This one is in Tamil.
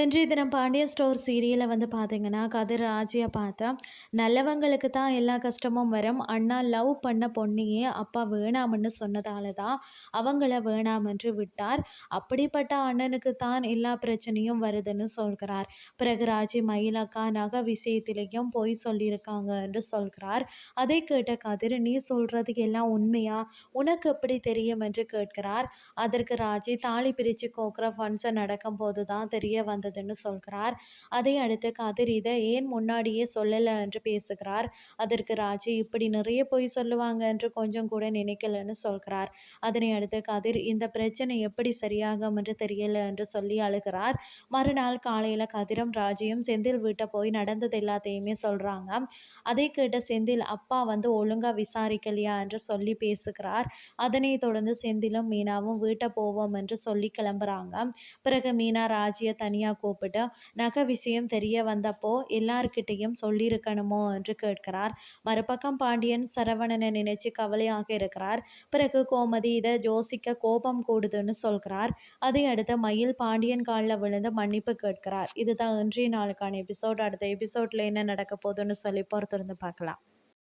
இன்றைய தினம் பாண்டிய ஸ்டோர் சீரியலை வந்து பார்த்தீங்கன்னா கதிர் ராஜியை பார்த்தா நல்லவங்களுக்கு தான் எல்லா கஷ்டமும் வரும். அண்ணா லவ் பண்ண பொண்ணையே அப்பா வேணாம்னு சொன்னதால தான் அவங்கள வேணாமென்று விட்டார். அப்படிப்பட்ட அண்ணனுக்கு தான் எல்லா பிரச்சனையும் வருதுன்னு சொல்கிறார். பிறகு ராஜி மயிலக்கா நகை விஷயத்திலையும் போய் சொல்லியிருக்காங்க என்று சொல்கிறார். அதை கேட்ட கதிர் நீ சொல்கிறது எல்லாம் உண்மையா? உனக்கு எப்படி தெரியும்? என்று கேட்கிறார். அதற்கு ராஜி தாலி பிரித்து கோக்குற ஃபங்க்ஷன் நடக்கும் போது தான் தெரிய வந்து வந்ததுன்னு சொல்கிறார். அதை அடுத்து கதிர் இதை ஏன் முன்னாடியே சொல்லலை என்று பேசுகிறார். அதற்கு ராஜி இப்படி நிறைய பொய் சொல்லுவாங்க என்று கொஞ்சம் கூட நினைக்கலன்னு சொல்கிறார். அதனை அடுத்து கதிர் இந்த பிரச்சனை எப்படி சரியாகும் என்று தெரியல என்று சொல்லி அழுகிறார். மறுநாள் காலையில் கதிரும் ராஜியும் செந்தில் வீட்டை போய் நடந்தது எல்லாத்தையுமே சொல்கிறாங்க அதை கேட்ட செந்தில் அப்பா வந்து ஒழுங்காக விசாரிக்கலையா என்று சொல்லி பேசுகிறார். அதனை தொடர்ந்து செந்திலும் மீனாவும் வீட்டை போவோம் என்று சொல்லி கிளம்புறாங்க. பிறகு மீனா ராஜியை தனியாக கூப்பிட்டு நகை விஷயம் தெரிய வந்தப்போ எல்லார்கிட்டையும் சொல்லியிருக்கணுமோ என்று கேட்கிறார். மறுபக்கம் பாண்டியன் சரவணனை நினைச்சு கவலையாக இருக்கிறார். பிறகு கோமதி இதை யோசிக்க கோபம் கூடுதுன்னு சொல்கிறார். அதை அடுத்து மயில் பாண்டியன் காலில் விழுந்து மன்னிப்பு கேட்கிறார். இதுதான் இன்றைய நாளுக்கான எபிசோட். அடுத்த எபிசோட்ல என்ன நடக்க போகுதுன்னு சொல்லி பொறுத்திருந்து பார்க்கலாம்.